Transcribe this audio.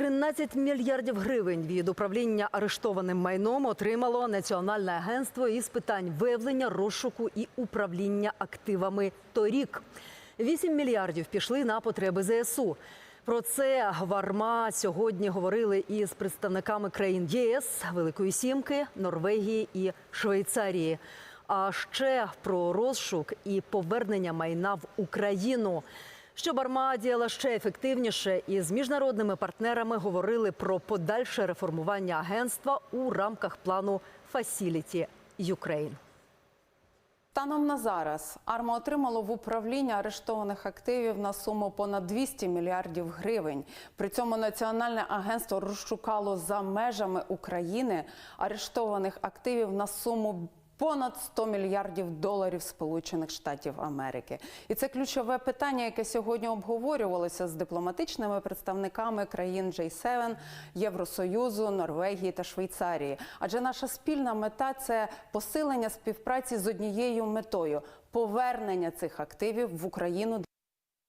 13 мільярдів гривень від управління арештованим майном отримало Національне агентство із питань виявлення, розшуку і управління активами торік. 8 мільярдів пішли на потреби ЗСУ. Про це Варма сьогодні говорили із представниками країн ЄС, Великої Сімки, Норвегії і Швейцарії. А ще про розшук і повернення майна в Україну. Щоб Арма діяла ще ефективніше, і з міжнародними партнерами говорили про подальше реформування агентства у рамках плану Facility Ukraine. Станом на зараз АРМА отримало в управління арештованих активів на суму понад 200 мільярдів гривень. При цьому Національне агентство розшукало за межами України арештованих активів на суму понад 100 мільярдів доларів Сполучених Штатів Америки. І це ключове питання, яке сьогодні обговорювалося з дипломатичними представниками країн J7, Євросоюзу, Норвегії та Швейцарії. Адже наша спільна мета це посилення співпраці з однією метою повернення цих активів в Україну.